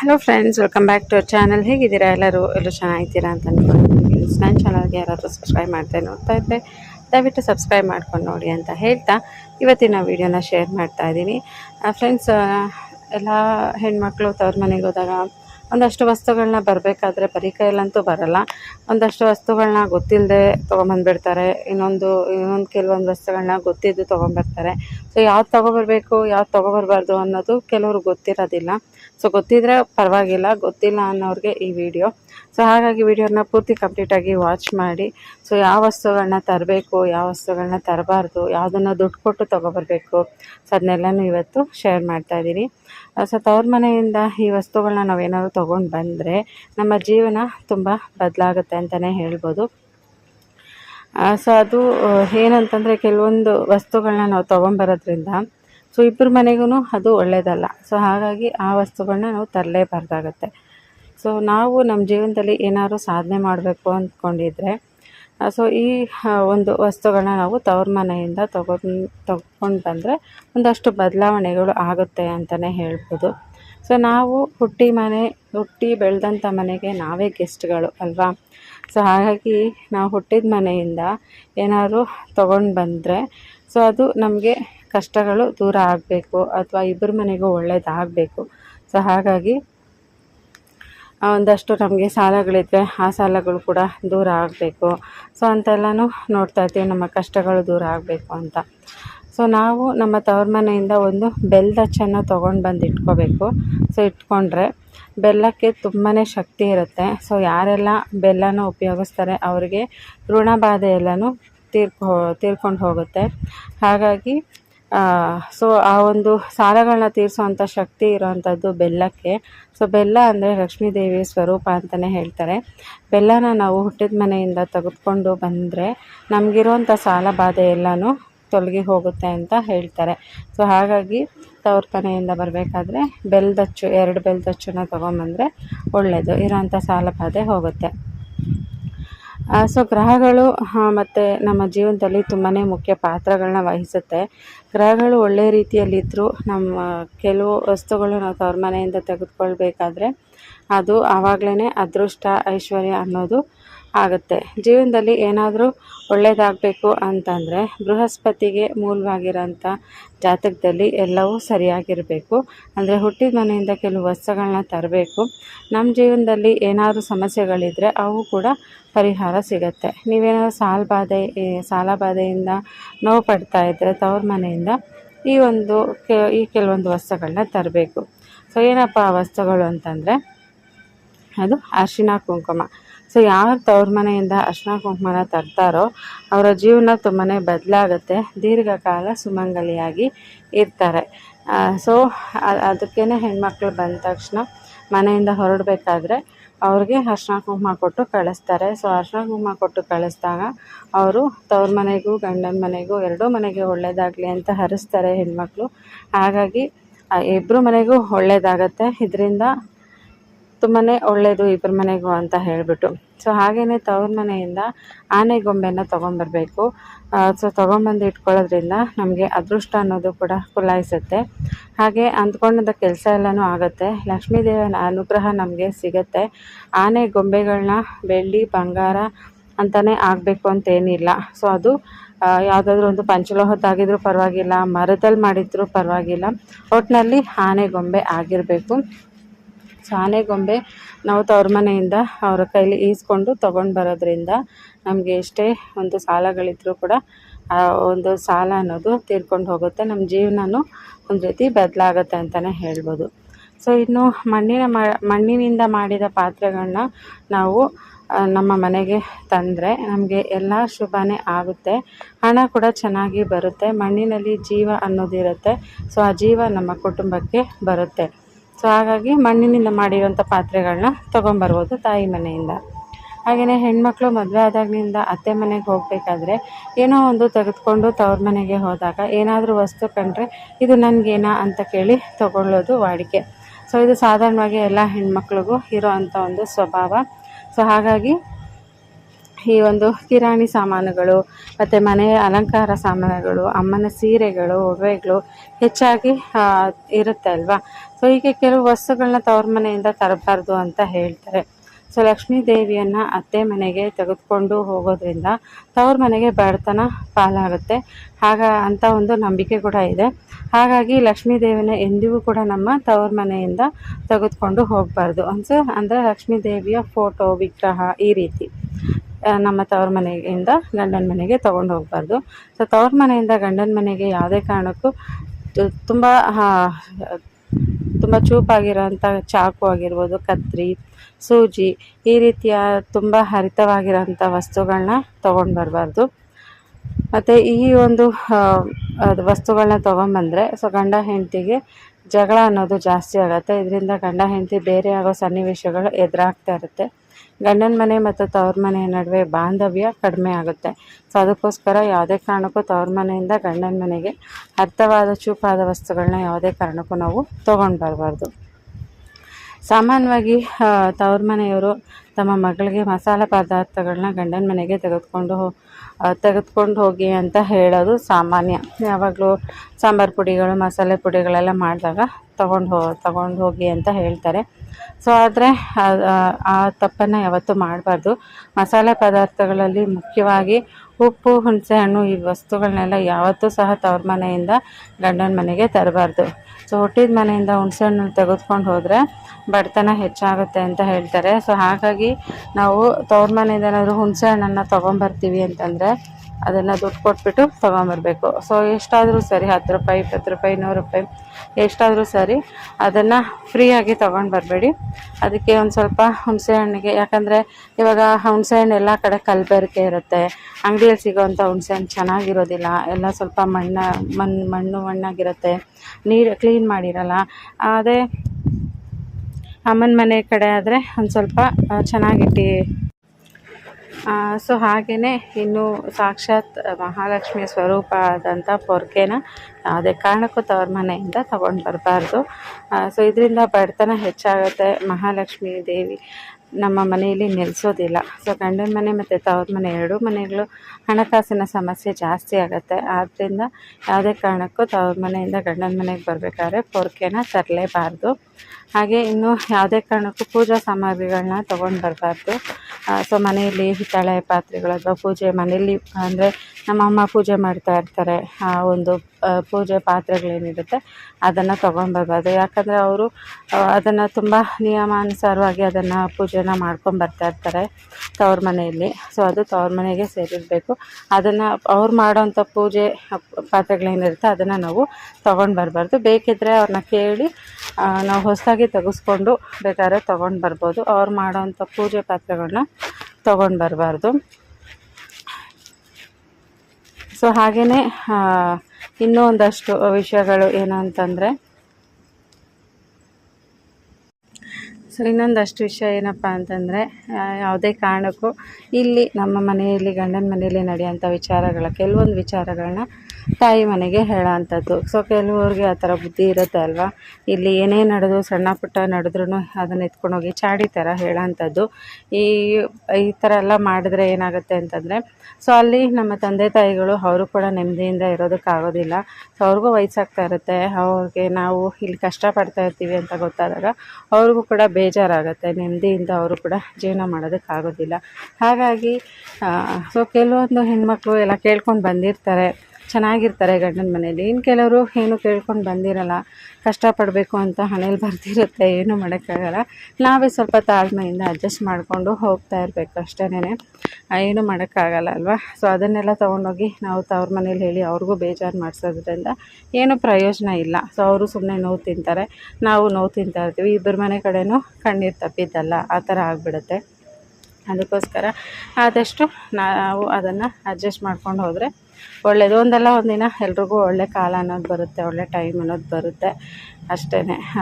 Hello friends welcome back to our channel ಹೇಗಿದ್ದೀರಾ ಎಲ್ಲರೂ? ಎಲ್ಲರೂ ಚೆನ್ನಾಗಿದ್ದೀರಾ ಅಂತ ಅಂದ್ಕೊಂಡಿದ್ದೀನಿ ನನ್ನ ಚಾನಲ್ಗೆ ಯಾರಾದರೂ ಸಬ್ಸ್ಕ್ರೈಬ್ ಮಾಡ್ತಾ ನೋಡ್ತಾ ಇದ್ದರೆ ದಯವಿಟ್ಟು ಸಬ್ಸ್ಕ್ರೈಬ್ ಮಾಡ್ಕೊಂಡು ನೋಡಿ ಅಂತ ಹೇಳ್ತಾ ಇವತ್ತಿನ ವೀಡಿಯೋನ ಶೇರ್ ಮಾಡ್ತಾ ಇದ್ದೀನಿ. ಫ್ರೆಂಡ್ಸ್ ಎಲ್ಲ ಹೆಣ್ಮಕ್ಳು ತವ್ರ ಮನೆಗೆ ಹೋದಾಗ ಒಂದಷ್ಟು ವಸ್ತುಗಳನ್ನ ಬರಬೇಕಾದ್ರೆ ಬರೀ ಕೈಯಲ್ಲಂತೂ ಬರಲ್ಲ. ಒಂದಷ್ಟು ವಸ್ತುಗಳನ್ನ ಗೊತ್ತಿಲ್ಲದೆ ತೊಗೊಂಬಂದ್ಬಿಡ್ತಾರೆ. ಇನ್ನೊಂದು ಇನ್ನೊಂದು ಕೆಲವೊಂದು ವಸ್ತುಗಳನ್ನ ಗೊತ್ತಿದ್ದು ತೊಗೊಂಬರ್ತಾರೆ. ಸೊ ಯಾವ್ದು ತೊಗೊಬರ್ಬೇಕು, ಯಾವ್ದು ತೊಗೊಬರ್ಬಾರ್ದು ಅನ್ನೋದು ಕೆಲವ್ರಿಗೆ ಗೊತ್ತಿರೋದಿಲ್ಲ. ಸೊ ಗೊತ್ತಿದ್ರೆ ಪರವಾಗಿಲ್ಲ, ಗೊತ್ತಿಲ್ಲ ಅನ್ನೋರಿಗೆ ಈ ವಿಡಿಯೋ ಸೊ ಹಾಗಾಗಿ ವಿಡಿಯೋನ ಪೂರ್ತಿ ಕಂಪ್ಲೀಟಾಗಿ ವಾಚ್ ಮಾಡಿ. ಸೊ ಯಾವ ವಸ್ತುಗಳನ್ನ ತರಬೇಕು, ಯಾವ ವಸ್ತುಗಳನ್ನ ತರಬಾರ್ದು, ಯಾವುದನ್ನು ದುಡ್ಡು ಕೊಟ್ಟು ತೊಗೊಬರ್ಬೇಕು ಸೊ ಅದನ್ನೆಲ್ಲನೂ ಇವತ್ತು ಶೇರ್ ಮಾಡ್ತಾ ಇದ್ದೀನಿ. ಸೊ, ತವ್ರ ಮನೆಯಿಂದ ಈ ವಸ್ತುಗಳನ್ನ ನಾವೇನಾದ್ರು ತೊಗೊಂಡು ಬಂದರೆ ನಮ್ಮ ಜೀವನ ತುಂಬ ಬದಲಾಗುತ್ತೆ ಅಂತಲೇ ಹೇಳ್ಬೋದು. ಸೊ, ಅದು ಏನಂತಂದರೆ ಕೆಲವೊಂದು ವಸ್ತುಗಳನ್ನ ನಾವು ತೊಗೊಂಬರೋದ್ರಿಂದ ಸೊ ಇಬ್ಬರ ಮನೆಗೂ ಅದು ಒಳ್ಳೆಯದಲ್ಲ ಸೊ ಹಾಗಾಗಿ ಆ ವಸ್ತುಗಳನ್ನ ನಾವು ತರಲೇಬಾರ್ದಾಗತ್ತೆ. ಸೊ ನಾವು ನಮ್ಮ ಜೀವನದಲ್ಲಿ ಏನಾದ್ರು ಸಾಧನೆ ಮಾಡಬೇಕು ಅಂದ್ಕೊಂಡಿದ್ರೆ ಸೊ ಈ ಒಂದು ವಸ್ತುಗಳನ್ನ ನಾವು ತವ್ರ ಮನೆಯಿಂದ ತಗೊಂಡು ತಗೊಂಡು ಬಂದರೆ ಒಂದಷ್ಟು ಬದಲಾವಣೆಗಳು ಆಗುತ್ತೆ ಅಂತಲೇ ಹೇಳ್ಬೋದು. ಸೊ ನಾವು ಹುಟ್ಟಿ ಮನೆ, ಹುಟ್ಟಿ ಬೆಳೆದಂಥ ಮನೆಗೆ ನಾವೇ ಗೆಸ್ಟ್ಗಳು ಅಲ್ವಾ? ಸೊ ಹಾಗಾಗಿ ನಾವು ಹುಟ್ಟಿದ ಮನೆಯಿಂದ ಏನಾದರೂ ತೊಗೊಂಡು ಬಂದರೆ, ಸೊ ಅದು ನಮಗೆ ಕಷ್ಟಗಳು ದೂರ ಆಗಬೇಕು ಅಥವಾ ಇಬ್ಬರ ಮನೆಗೂ ಒಳ್ಳೆಯದಾಗಬೇಕು ಸೊ ಹಾಗಾಗಿ ಒಂದಷ್ಟು ನಮಗೆ ಸಾಲಗಳಿದ್ದರೆ ಆ ಸಾಲಗಳು ಕೂಡ ದೂರ ಆಗಬೇಕು. ಸೊ ಅಂತೆಲ್ಲನೂ ನೋಡ್ತಾ ಇರ್ತೀವಿ, ನಮ್ಮ ಕಷ್ಟಗಳು ದೂರ ಆಗಬೇಕು ಅಂತ. ಸೊ ನಾವು ನಮ್ಮ ತವ್ರ ಮನೆಯಿಂದ ಒಂದು ಬೆಲ್ಲದ ಚೆನ್ನ ತೊಗೊಂಡು ಬಂದು ಇಟ್ಕೋಬೇಕು. ಸೊ ಇಟ್ಕೊಂಡ್ರೆ ಬೆಲ್ಲಕ್ಕೆ ತುಂಬಾ ಶಕ್ತಿ ಇರುತ್ತೆ. ಸೊ ಯಾರೆಲ್ಲ ಬೆಲ್ಲನ ಉಪಯೋಗಿಸ್ತಾರೆ, ಅವರಿಗೆ ಋಣಬಾಧೆ ಎಲ್ಲನೂ ತೀರ್ಕೊ, ತೀರ್ಕೊಂಡು ಹೋಗುತ್ತೆ. ಹಾಗಾಗಿ ಸೊ ಆ ಒಂದು ಸಾಲಗಳನ್ನ ತೀರಿಸುವಂಥ ಶಕ್ತಿ ಇರೋವಂಥದ್ದು ಬೆಲ್ಲಕ್ಕೆ. ಸೊ ಬೆಲ್ಲ ಅಂದರೆ ಲಕ್ಷ್ಮೀ ದೇವಿಯ ಸ್ವರೂಪ ಅಂತಲೇ ಹೇಳ್ತಾರೆ. ಬೆಲ್ಲನ ನಾವು ಹುಟ್ಟಿದ ಮನೆಯಿಂದ ತೆಗೆದುಕೊಂಡು ಬಂದರೆ ನಮಗಿರುವಂಥ ಸಾಲ ಬಾಧೆ ಎಲ್ಲನೂ ತೊಲಗಿ ಹೋಗುತ್ತೆ ಅಂತ ಹೇಳ್ತಾರೆ. ಸೊ ಹಾಗಾಗಿ ತವ್ರ ಮನೆಯಿಂದ ಬರಬೇಕಾದ್ರೆ ಬೆಲ್ದಚ್ಚು ಎರಡು ಬೆಲ್ದಚ್ಚನ್ನ ತೊಗೊಂಬಂದರೆ ಒಳ್ಳೆಯದು ಇರೋವಂಥ ಸಾಲ ಬಾಧೆ ಹೋಗುತ್ತೆ. ಸೊ ಗ್ರಹಗಳು ಮತ್ತು ನಮ್ಮ ಜೀವನದಲ್ಲಿ ತುಂಬಾ ಮುಖ್ಯ ಪಾತ್ರಗಳನ್ನ ವಹಿಸುತ್ತೆ. ಗ್ರಹಗಳು ಒಳ್ಳೆಯ ರೀತಿಯಲ್ಲಿದ್ದರೂ ನಮ್ಮ ಕೆಲವು ವಸ್ತುಗಳು ನಾವು ತವ್ರ ಮನೆಯಿಂದ ತೆಗೆದುಕೊಳ್ಬೇಕಾದ್ರೆ ಅದು ಆವಾಗಲೇ ಅದೃಷ್ಟ, ಐಶ್ವರ್ಯ ಅನ್ನೋದು ಆಗುತ್ತೆ. ಜೀವನದಲ್ಲಿ ಏನಾದರೂ ಒಳ್ಳೆಯದಾಗಬೇಕು ಅಂತಂದರೆ ಬೃಹಸ್ಪತಿಗೆ ಮೂಲವಾಗಿರೋಂಥ ಜಾತಕದಲ್ಲಿ ಎಲ್ಲವೂ ಸರಿಯಾಗಿರಬೇಕು. ಅಂದರೆ ಹುಟ್ಟಿದ ಮನೆಯಿಂದ ಕೆಲವು ವಸ್ತುಗಳನ್ನ ತರಬೇಕು. ನಮ್ಮ ಜೀವನದಲ್ಲಿ ಏನಾದರೂ ಸಮಸ್ಯೆಗಳಿದ್ದರೆ ಅವು ಕೂಡ ಪರಿಹಾರ ಸಿಗುತ್ತೆ. ನೀವೇನಾದ್ರು ಸಾಲ ಬಾಧೆ ಸಾಲ ಬಾಧೆಯಿಂದ ನೋವು ಪಡ್ತಾ ಇದ್ದರೆ ತವ್ರ ಮನೆಯಿಂದ ಈ ಒಂದು ಈ ಕೆಲವೊಂದು ವಸ್ತುಗಳನ್ನ ತರಬೇಕು. ಸೊ, ಏನಪ್ಪ ಆ ವಸ್ತುಗಳು ಅಂತಂದರೆ ಅದು ಅರ್ಶಿನ, ಕುಂಕುಮ. ಸೊ ಯಾರು ತವ್ರ ಮನೆಯಿಂದ ಅರ್ಶಿನ ಕುಂಕುಮನ ತರ್ತಾರೋ ಅವರ ಜೀವನ ತುಂಬಾ ಬದಲಾಗುತ್ತೆ. ದೀರ್ಘಕಾಲ ಸುಮಂಗಲಿಯಾಗಿ ಇರ್ತಾರೆ. ಸೊ ಅದಕ್ಕೇ ಹೆಣ್ಮಕ್ಳು ಬಂದ ತಕ್ಷಣ ಮನೆಯಿಂದ ಹೊರಡಬೇಕಾದ್ರೆ ಅವ್ರಿಗೆ ಅರ್ಶಿನ ಕುಂಕುಮ ಕೊಟ್ಟು ಕಳಿಸ್ತಾರೆ. ಸೊ ಅರ್ಶಿನ ಕುಂಕುಮ ಕೊಟ್ಟು ಕಳಿಸಿದಾಗ ಅವರು ತವ್ರ ಮನೆಗೂ, ಗಂಡನ ಮನೆಗೂ, ಎರಡೂ ಮನೆಗೆ ಒಳ್ಳೆಯದಾಗಲಿ ಅಂತ ಹರಿಸ್ತಾರೆ ಹೆಣ್ಮಕ್ಳು. ಹಾಗಾಗಿ ಇಬ್ಬರು ಮನೆಗೂ ಒಳ್ಳೆಯದಾಗತ್ತೆ ಇದರಿಂದ ತುಂಬಾ ಒಳ್ಳೆಯದು ಇಬ್ಬರ ಮನೆಗೂ ಅಂತ ಹೇಳಿಬಿಟ್ಟು. ಸೊ ಹಾಗೆಯೇ ತವ್ರ ಮನೆಯಿಂದ ಆನೆ ಗೊಂಬೆನ ತೊಗೊಂಬರ್ಬೇಕು. ಸೊ ತೊಗೊಂಬಂದು ಇಟ್ಕೊಳ್ಳೋದ್ರಿಂದ ನಮಗೆ ಅದೃಷ್ಟ ಅನ್ನೋದು ಕೂಡ ಕುಲಾಯಿಸುತ್ತೆ. ಹಾಗೆ ಅಂದ್ಕೊಂಡಂಥ ಕೆಲಸ ಎಲ್ಲನೂ ಆಗುತ್ತೆ. ಲಕ್ಷ್ಮೀ ದೇವನ ಅನುಗ್ರಹ ನಮಗೆ ಸಿಗುತ್ತೆ. ಆನೆ ಗೊಂಬೆಗಳನ್ನ ಬೆಳ್ಳಿ, ಬಂಗಾರ ಅಂತಲೇ ಆಗಬೇಕು ಅಂತೇನಿಲ್ಲ. ಸೊ ಅದು ಯಾವುದಾದ್ರೂ ಒಂದು ಪಂಚಲೋಹದ್ದಾಗಿದ್ದರೂ ಪರವಾಗಿಲ್ಲ ಮರದಲ್ಲಿ ಮಾಡಿದ್ರೂ ಪರವಾಗಿಲ್ಲ. ಒಟ್ಟಿನಲ್ಲಿ ಆನೆ ಗೊಂಬೆ ಆಗಿರಬೇಕು. ಸೊ ಆನೆಗೊಂಬೆ ನಾವು ತವ್ರ ಮನೆಯಿಂದ ಅವರ ಕೈಲಿ ಈಸ್ಕೊಂಡು ತೊಗೊಂಡು ಬರೋದ್ರಿಂದ ನಮಗೆ ಎಷ್ಟೇ ಒಂದು ಸಾಲಗಳಿದ್ರೂ ಕೂಡ, ಆ, ಒಂದು ಸಾಲ ಅನ್ನೋದು ತೀರ್ಕೊಂಡು ಹೋಗುತ್ತೆ. ನಮ್ಮ ಜೀವನನೂ ಒಂದು ರೀತಿ ಬದಲಾಗುತ್ತೆ ಅಂತಲೇ ಹೇಳ್ಬೋದು. ಸೊ ಇನ್ನು ಮಣ್ಣಿನ ಮಣ್ಣಿನಿಂದ ಮಾಡಿದ ಪಾತ್ರೆಗಳನ್ನ ನಾವು ನಮ್ಮ ಮನೆಗೆ ತಂದರೆ ನಮಗೆ ಎಲ್ಲ ಶುಭನೇ ಆಗುತ್ತೆ. ಹಣ ಕೂಡ ಚೆನ್ನಾಗಿ ಬರುತ್ತೆ. ಮಣ್ಣಿನಲ್ಲಿ ಜೀವ ಅನ್ನೋದಿರುತ್ತೆ. ಸೊ ಆ ಜೀವ ನಮ್ಮ ಕುಟುಂಬಕ್ಕೆ ಬರುತ್ತೆ. ಸೊ ಹಾಗಾಗಿ ಮಣ್ಣಿನಿಂದ ಮಾಡಿರೋಂಥ ಪಾತ್ರೆಗಳನ್ನ ತೊಗೊಂಬರ್ಬೋದು ತಾಯಿ ಮನೆಯಿಂದ. ಹಾಗೆಯೇ ಹೆಣ್ಮಕ್ಳು ಮದುವೆ ಆದಾಗಿನಿಂದ ಅತ್ತೆ ಮನೆಗೆ ಹೋಗಬೇಕಾದ್ರೆ ಏನೋ ಒಂದು ತೆಗೆದುಕೊಂಡು ತವ್ರ ಮನೆಗೆ ಹೋದಾಗ ಏನಾದರೂ ವಸ್ತು ಕಂಡ್ರೆ ಇದು ನನಗೇನಾ ಅಂತ ಕೇಳಿ ತಗೊಳ್ಳೋದು ವಾಡಿಕೆ. ಸೊ ಇದು ಸಾಧಾರಣವಾಗಿ ಎಲ್ಲ ಹೆಣ್ಮಕ್ಳಿಗೂ ಇರೋ ಅಂಥ ಒಂದು ಸ್ವಭಾವ. ಸೊ ಹಾಗಾಗಿ ಈ ಒಂದು ಕಿರಾಣಿ ಸಾಮಾನುಗಳು, ಮತ್ತು ಮನೆಯ ಅಲಂಕಾರ ಸಾಮಾನುಗಳು, ಅಮ್ಮನ ಸೀರೆಗಳು, ಒಡವೆಗಳು ಹೆಚ್ಚಾಗಿ ಇರುತ್ತೆ ಅಲ್ವಾ? ಸೊ ಹೀಗೆ ಕೆಲವು ವಸ್ತುಗಳನ್ನ ತವ್ರ ಮನೆಯಿಂದ ತರಬಾರ್ದು ಅಂತ ಹೇಳ್ತಾರೆ. ಸೊ ಲಕ್ಷ್ಮೀ ದೇವಿಯನ್ನು ಅತ್ತೆ ಮನೆಗೆ ತೆಗೆದುಕೊಂಡು ಹೋಗೋದ್ರಿಂದ ತವ್ರ ಮನೆಗೆ ಬಡತನ ಪಾಲಾಗುತ್ತೆ. ಹಾಗ, ಅಂತ ಒಂದು ನಂಬಿಕೆ ಕೂಡ ಇದೆ. ಹಾಗಾಗಿ ಲಕ್ಷ್ಮೀ ದೇವಿನ ಎಂದಿಗೂ ಕೂಡ ನಮ್ಮ ತವ್ರ ಮನೆಯಿಂದ ತೆಗೆದುಕೊಂಡು ಹೋಗಬಾರ್ದು. ಅನ್ಸ ಅಂದರೆ ಲಕ್ಷ್ಮೀ ದೇವಿಯ ಫೋಟೋ, ವಿಗ್ರಹ ಈ ರೀತಿ ನಮ್ಮ ತವ್ರ ಮನೆಯಿಂದ ಗಂಡನ ಮನೆಗೆ ತಗೊಂಡು ಹೋಗಬಾರ್ದು. ಸೊ ತವ್ರ ಮನೆಯಿಂದ ಗಂಡನ ಮನೆಗೆ ಯಾವುದೇ ಕಾರಣಕ್ಕೂ ತುಂಬ ತುಂಬ ಚೂಪಾಗಿರೋಂಥ ಚಾಕು ಆಗಿರ್ಬೋದು, ಕತ್ರಿ, ಸೂಜಿ ಈ ರೀತಿಯ ತುಂಬ ಹರಿತವಾಗಿರೋಂಥ ವಸ್ತುಗಳನ್ನ ತೊಗೊಂಡು ಬರಬಾರ್ದು. ಮತ್ತು ಈ ಒಂದು ಅದು ವಸ್ತುಗಳನ್ನ ತೊಗೊಂಬಂದರೆ, ಸೊ ಗಂಡ ಹೆಂಡತಿಗೆ ಜಗಳ ಅನ್ನೋದು ಜಾಸ್ತಿ ಆಗುತ್ತೆ. ಇದರಿಂದ ಗಂಡ ಹೆಂಡತಿ ಬೇರೆ ಆಗೋ ಸನ್ನಿವೇಶಗಳು ಎದುರಾಗ್ತಾ ಇರುತ್ತೆ. ಗಂಡನ ಮನೆ ಮತ್ತು ತವ್ರ ಮನೆ ನಡುವೆ ಬಾಂಧವ್ಯ ಕಡಿಮೆ ಆಗುತ್ತೆ. ಸೊ, ಅದಕ್ಕೋಸ್ಕರ ಯಾವುದೇ ಕಾರಣಕ್ಕೂ ತವ್ರ ಮನೆಯಿಂದ ಗಂಡನ ಮನೆಗೆ ಅರ್ಥವಾದ ಚೂಪಾದ ವಸ್ತುಗಳನ್ನ ಯಾವುದೇ ಕಾರಣಕ್ಕೂ ನಾವು ತೊಗೊಂಡು ಬರಬಾರ್ದು. ಸಾಮಾನ್ಯವಾಗಿ ತವ್ರ ಮನೆಯವರು ತಮ್ಮ ಮಗಳಿಗೆ ಮಸಾಲೆ ಪದಾರ್ಥಗಳನ್ನ ಗಂಡನ ಮನೆಗೆ ತೆಗೆದುಕೊಂಡು ತೆಗೆದುಕೊಂಡು ಹೋಗಿ ಅಂತ ಹೇಳೋದು ಸಾಮಾನ್ಯ. ಯಾವಾಗಲೂ ಸಾಂಬಾರು ಪುಡಿಗಳು, ಮಸಾಲೆ ಪುಡಿಗಳೆಲ್ಲ ಮಾಡಿದಾಗ ತಗೊಂಡು ಹೋ, ತಗೊಂಡು ಹೋಗಿ ಅಂತ ಹೇಳ್ತಾರೆ. ಸೊ ಆದರೆ, ಆ ತಪ್ಪನ್ನು ಯಾವತ್ತೂ ಮಾಡಬಾರ್ದು. ಮಸಾಲೆ ಪದಾರ್ಥಗಳಲ್ಲಿ ಮುಖ್ಯವಾಗಿ ಉಪ್ಪು ಹುಣಸೆಹಣ್ಣು ಈ ವಸ್ತುಗಳನ್ನೆಲ್ಲ ಯಾವತ್ತೂ ಸಹ ತವ್ರ ಮನೆಯಿಂದ ಗಂಡನ ಮನೆಗೆ ತರಬಾರ್ದು. ಸೊ ಹುಟ್ಟಿದ ಮನೆಯಿಂದ ಹುಣಸೆಹಣ್ಣು ತೆಗೆದುಕೊಂಡು ಹೋದರೆ ಬಡತನ ಹೆಚ್ಚಾಗುತ್ತೆ ಅಂತ ಹೇಳ್ತಾರೆ. ಸೊ ಹಾಗಾಗಿ ನಾವು ತವ್ರ ಮನೆಯಿಂದ ಏನಾದರೂ ಹುಣಸೆ ಹಣ್ಣನ್ನು ತೊಗೊಂಬರ್ತೀವಿ ಅಂತಂದರೆ ಅದನ್ನು ದುಡ್ಡು ಕೊಟ್ಬಿಟ್ಟು ತೊಗೊಂಬರ್ಬೇಕು ಸೊ ಎಷ್ಟಾದರೂ ಸರಿ, ಹತ್ತು ರೂಪಾಯಿ, ಇಪ್ಪತ್ತು ರೂಪಾಯಿ, ನೂರು ರೂಪಾಯಿ, ಎಷ್ಟಾದರೂ ಸರಿ ಅದನ್ನು ಫ್ರೀಯಾಗಿ ತೊಗೊಂಡು ಬರಬೇಡಿ. ಅದಕ್ಕೆ ಒಂದು ಸ್ವಲ್ಪ ಹುಣಸೆ ಹಣ್ಣಿಗೆ, ಯಾಕಂದರೆ ಇವಾಗ ಹುಣಸೆ ಹಣ್ಣು ಎಲ್ಲ ಕಡೆ ಕಲಬೆರಕೆ ಇರುತ್ತೆ. ಅಂಗಡಿಯಲ್ಲಿ ಸಿಗೋವಂಥ ಹುಣಸೆ ಹಣ್ಣು ಚೆನ್ನಾಗಿರೋದಿಲ್ಲ. ಎಲ್ಲ ಸ್ವಲ್ಪ ಮಣ್ಣ ಮಣ್ಣು ಮಣ್ಣು ಮಣ್ಣಾಗಿರುತ್ತೆ. ನೀರು ಕ್ಲೀನ್ ಮಾಡಿರಲ್ಲ. ಅದೇ ಅಮ್ಮನ ಮನೆ ಕಡೆ ಆದರೆ ಒಂದು ಸ್ವಲ್ಪ ಚೆನ್ನಾಗಿಟ್ಟು ಸೊ ಹಾಗೆಯೇ ಇನ್ನು ಸಾಕ್ಷಾತ್ ಮಹಾಲಕ್ಷ್ಮಿಯ ಸ್ವರೂಪ ಆದಂಥ ಪೊರ್ಕೆನ ಯಾವುದೇ ಕಾರಣಕ್ಕೂ ತವ್ರ ಮನೆಯಿಂದ ತಗೊಂಡು ಬರಬಾರ್ದು. ಸೊ ಇದರಿಂದ ಬಡತನ ಹೆಚ್ಚಾಗುತ್ತೆ ಮಹಾಲಕ್ಷ್ಮಿ ದೇವಿ. ನಮ್ಮ ಮನೆಯಲ್ಲಿ ನೆಲೆಸೋದಿಲ್ಲ. ಸೊ ಗಂಡನ ಮನೆ ಮತ್ತು ತವ್ರ ಮನೆ ಎರಡೂ ಮನೆಗಳು ಹಣಕಾಸಿನ ಸಮಸ್ಯೆ ಜಾಸ್ತಿ ಆಗುತ್ತೆ. ಆದ್ದರಿಂದ ಯಾವುದೇ ಕಾರಣಕ್ಕೂ ತವ್ರ ಮನೆಯಿಂದ ಗಂಡನ ಮನೆಗೆ ಬರಬೇಕಾದ್ರೆ ಪೊರ್ಕೆನ ತರಲೇಬಾರ್ದು. ಹಾಗೆ ಇನ್ನು ಯಾವುದೇ ಕಾರಣಕ್ಕೂ ಪೂಜಾ ಸಾಮಗ್ರಿಗಳನ್ನ ತೊಗೊಂಡು ಬರಬಾರ್ದು. ಸೊ ಮನೆಯಲ್ಲಿ ಹಿತ್ತಾಳೆ ಪಾತ್ರೆಗಳು ಅಥವಾ ಪೂಜೆ ಮನೆಯಲ್ಲಿ, ಅಂದರೆ ನಮ್ಮಮ್ಮ ಪೂಜೆ ಮಾಡ್ತಾ ಇರ್ತಾರೆ. ಆ, ಒಂದು ಪೂಜೆ ಪಾತ್ರೆಗಳೇನಿರುತ್ತೆ ಅದನ್ನು ತೊಗೊಂಡು ಬರಬಾರ್ದು. ಯಾಕಂದರೆ ಅವರು ಅದನ್ನು ತುಂಬ ನಿಯಮಾನುಸಾರವಾಗಿ ಅದನ್ನು ಪೂಜೆನ ಮಾಡ್ಕೊಂಡು ಬರ್ತಾ ಇರ್ತಾರೆ ತವ್ರ ಮನೆಯಲ್ಲಿ. ಸೊ ಅದು ತವ್ರ ಮನೆಗೆ ಸೇರಿರಬೇಕು. ಅದನ್ನು ಅವ್ರು ಮಾಡೋವಂಥ ಪೂಜೆ ಪಾತ್ರೆಗಳೇನಿರುತ್ತೆ ಅದನ್ನು ನಾವು ತೊಗೊಂಡು ಬರಬಾರ್ದು. ಬೇಕಿದ್ದರೆ ಅವ್ರನ್ನ ಕೇಳಿ ನಾವು ಹೊಸದಾಗಿ ತೆಗೆಸ್ಕೊಂಡು ಬೇಕಾದ್ರೆ ತೊಗೊಂಡು ಬರ್ಬೋದು. ಅವ್ರು ಮಾಡೋವಂಥ ಪೂಜೆ ಪಾತ್ರೆಗಳನ್ನ ತೊಗೊಂಡು ಬರಬಾರ್ದು. ಸೊ ಹಾಗೆಯೇ ಇನ್ನೂ ಒಂದಷ್ಟು ವಿಷಯಗಳು ಏನು ಅಂತಂದರೆ ಸೊ ಇನ್ನೊಂದಷ್ಟು ವಿಷಯ ಏನಪ್ಪ ಅಂತಂದರೆ ಯಾವುದೇ ಕಾರಣಕ್ಕೂ ಇಲ್ಲಿ ನಮ್ಮ ಮನೆಯಲ್ಲಿ, ಗಂಡನ ಮನೆಯಲ್ಲಿ ನಡೆಯೋಂಥ ವಿಚಾರಗಳ, ಕೆಲವೊಂದು ವಿಚಾರಗಳನ್ನ ತಾಯಿ ಮನೆಗೆ ಹೇಳೋ ಅಂಥದ್ದು ಸೊ ಕೆಲವ್ರಿಗೆ ಆ ಥರ ಬುದ್ಧಿ ಇರುತ್ತೆ ಅಲ್ವಾ? ಇಲ್ಲಿ ಏನೇ ನಡೆದು ಸಣ್ಣ ಪುಟ್ಟ ನಡೆದ್ರೂ ಅದನ್ನು ಎತ್ಕೊಂಡೋಗಿ ಚಾಡಿ ಥರ ಹೇಳೋ ಅಂಥದ್ದು ಈ ಈ ಥರ ಎಲ್ಲ ಮಾಡಿದ್ರೆ ಏನಾಗುತ್ತೆ ಅಂತಂದರೆ ಸೊ ಅಲ್ಲಿ ನಮ್ಮ ತಂದೆ ತಾಯಿಗಳು ಅವರು ಕೂಡ ನೆಮ್ಮದಿಯಿಂದ ಇರೋದಕ್ಕಾಗೋದಿಲ್ಲ ಸೊ ಅವ್ರಿಗೂ ವಯಸ್ಸಾಗ್ತಾ ಇರುತ್ತೆ. ಅವ್ರಿಗೆ ನಾವು ಇಲ್ಲಿ ಕಷ್ಟಪಡ್ತಾ ಇರ್ತೀವಿ ಅಂತ ಗೊತ್ತಾದಾಗ ಅವ್ರಿಗೂ ಕೂಡ ಬೇಜಾರಾಗುತ್ತೆ. ನೆಮ್ಮದಿಯಿಂದ ಅವರು ಕೂಡ ಜೀವನ ಮಾಡೋದಕ್ಕಾಗೋದಿಲ್ಲ ಹಾಗಾಗಿ ಸೊ ಕೆಲವೊಂದು ಹೆಣ್ಮಕ್ಳು ಎಲ್ಲ ಕೇಳ್ಕೊಂಡು ಬಂದಿರ್ತಾರೆ. ಚೆನ್ನಾಗಿರ್ತಾರೆ ಗಂಡನ ಮನೇಲಿ. ಇನ್ನು ಕೆಲವರು ಏನು ಕೇಳ್ಕೊಂಡು ಬಂದಿರಲ್ಲ, ಕಷ್ಟಪಡಬೇಕು ಅಂತ ಹಣೆಯಲ್ಲಿ ಬರ್ತಿರುತ್ತೆ ಏನು ಮಾಡೋಕ್ಕಾಗಲ್ಲ. ನಾವೇ ಸ್ವಲ್ಪ ತಾಳ್ಮೆಯಿಂದ ಅಡ್ಜಸ್ಟ್ ಮಾಡಿಕೊಂಡು ಹೋಗ್ತಾ ಇರಬೇಕು ಅಷ್ಟೇ ಏನು ಮಾಡೋಕ್ಕಾಗಲ್ಲ ಅಲ್ವಾ? ಸೊ ಅದನ್ನೆಲ್ಲ ತೊಗೊಂಡೋಗಿ ನಾವು ತವ್ರ ಮನೇಲಿ ಹೇಳಿ ಅವ್ರಿಗೂ ಬೇಜಾರು ಮಾಡಿಸೋದ್ರಿಂದ ಏನು ಪ್ರಯೋಜನ ಇಲ್ಲ. ಸೊ ಅವರು ಸುಮ್ಮನೆ ನೋವು ತಿಂತಾರೆ, ನಾವು ನೋವು ತಿಂತಾ ಇರ್ತೀವಿ. ಇಬ್ಬರ ಮನೆ ಕಡೆಯೂ ಕಣ್ಣೀರು ತಪ್ಪಿದ್ದಲ್ಲ, ಆ ಥರ ಆಗಿಬಿಡುತ್ತೆ. ಅದಕ್ಕೋಸ್ಕರ ಆದಷ್ಟು ನಾವು ಅದನ್ನು ಅಡ್ಜಸ್ಟ್ ಮಾಡ್ಕೊಂಡು ಹೋದರೆ ಒಳ್ಳೆಯದು ಒಂದಲ್ಲ ಒಂದಿನ ಎಲ್ರಿಗೂ ಒಳ್ಳೆ ಕಾಲ ಅನ್ನೋದು ಬರುತ್ತೆ ಒಳ್ಳೆ ಟೈಮ್ ಅನ್ನೋದು ಬರುತ್ತೆ. ಅಷ್ಟೇ